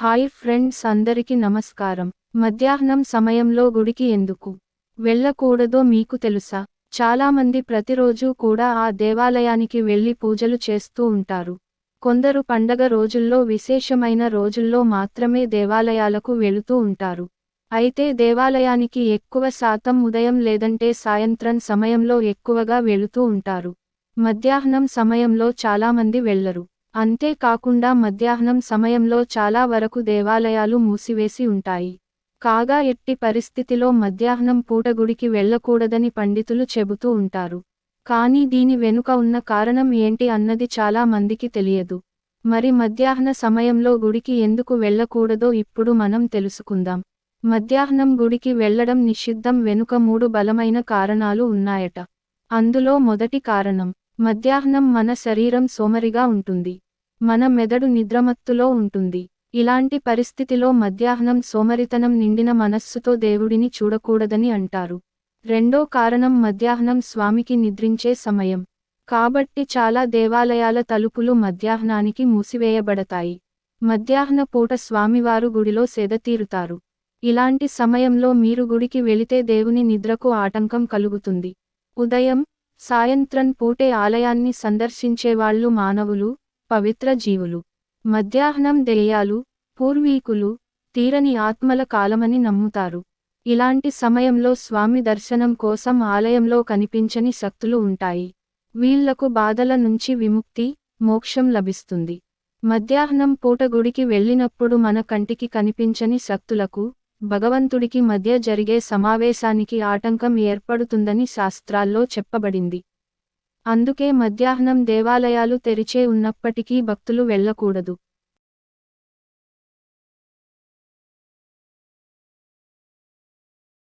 Hi friends అందరికి నమస్కారం. మధ్యాహ్నం సమయంలో గుడికి ఎందుకు వెళ్ళకూడదో మీకు తెలుసా? చాలామంది ప్రతిరోజు కూడా ఆ దేవాలయానికి వెళ్ళి పూజలు చేస్తూ ఉంటారు. కొందరు పండగ రోజుల్లో విశేషమైన రోజుల్లో మాత్రమే దేవాలయాలకు వెళుతూ ఉంటారు. అయితే దేవాలయానికి ఎక్కువ శాతం ఉదయం లేదంటే సాయంత్రం సమయంలో ఎక్కువగా వెళుతూ ఉంటారు. మధ్యాహ్నం సమయంలో చాలామంది వెళ్ళరు అంతేకాకుండా మధ్యాహ్నం సమయంలో చాలా వరకు దేవాలయాలు మూసివేసి ఉంటాయి. కాగా ఎట్టి పరిస్థితిలో మధ్యాహ్నం పూట గుడికి వెళ్ళకూడదని పండితులు చెబుతూ ఉంటారు. కానీ దీని వెనుక ఉన్న కారణం ఏంటి అన్నది చాలా మందికి తెలియదు. మరి మధ్యాహ్న సమయంలో గుడికి ఎందుకు వెళ్ళకూడదో ఇప్పుడు మనం తెలుసుకుందాం. మధ్యాహ్నం గుడికి వెళ్ళడం నిషిద్ధం వెనుక మూడు బలమైన కారణాలు ఉన్నాయట. అందులో మొదటి కారణం. మధ్యాహ్నం మన శరీరం సోమరిగా ఉంటుంది. మన మెదడు నిద్రమత్తులో ఉంటుంది. ఇలాంటి పరిస్థితిలో మధ్యాహ్నం సోమరితనం నిండిన మనస్సుతో దేవుడిని చూడకూడదని అంటారు. రెండో కారణం మధ్యాహ్నం స్వామికి నిద్రించే సమయం. కాబట్టి చాలా దేవాలయాల తలుపులు మధ్యాహ్నానికి మూసివేయబడతాయి. మధ్యాహ్న పూట స్వామివారు గుడిలో సేదతీరుతారు ఇలాంటి సమయంలో మీరు గుడికి వెళితే దేవుని నిద్రకు ఆటంకం కలుగుతుంది. ఉదయం సాయంత్రం పూటే ఆలయాన్ని సందర్శించేవాళ్ళు మానవులు పవిత్ర జీవులు. మధ్యాహ్నం దెయ్యాలు పూర్వీకులు తీరని ఆత్మల కాలమని నమ్ముతారు. ఇలాంటి సమయంలో స్వామి దర్శనం కోసం ఆలయంలో కనిపించని శక్తులు ఉంటాయి. వీళ్ళకు బాధల నుంచి విముక్తి మోక్షం లభిస్తుంది. మధ్యాహ్నం పూట గుడికి వెళ్ళినప్పుడు మన కంటికి కనిపించని శక్తులకు భగవంతుడికి మధ్య జరిగే సమావేశానికి ఆటంకం ఏర్పడుతుందని శాస్త్రాల్లో చెప్పబడింది. అందుకే మధ్యాహ్నం దేవాలయాలు తెరిచే ఉన్నప్పటికీ భక్తులు వెళ్ళకూడదు.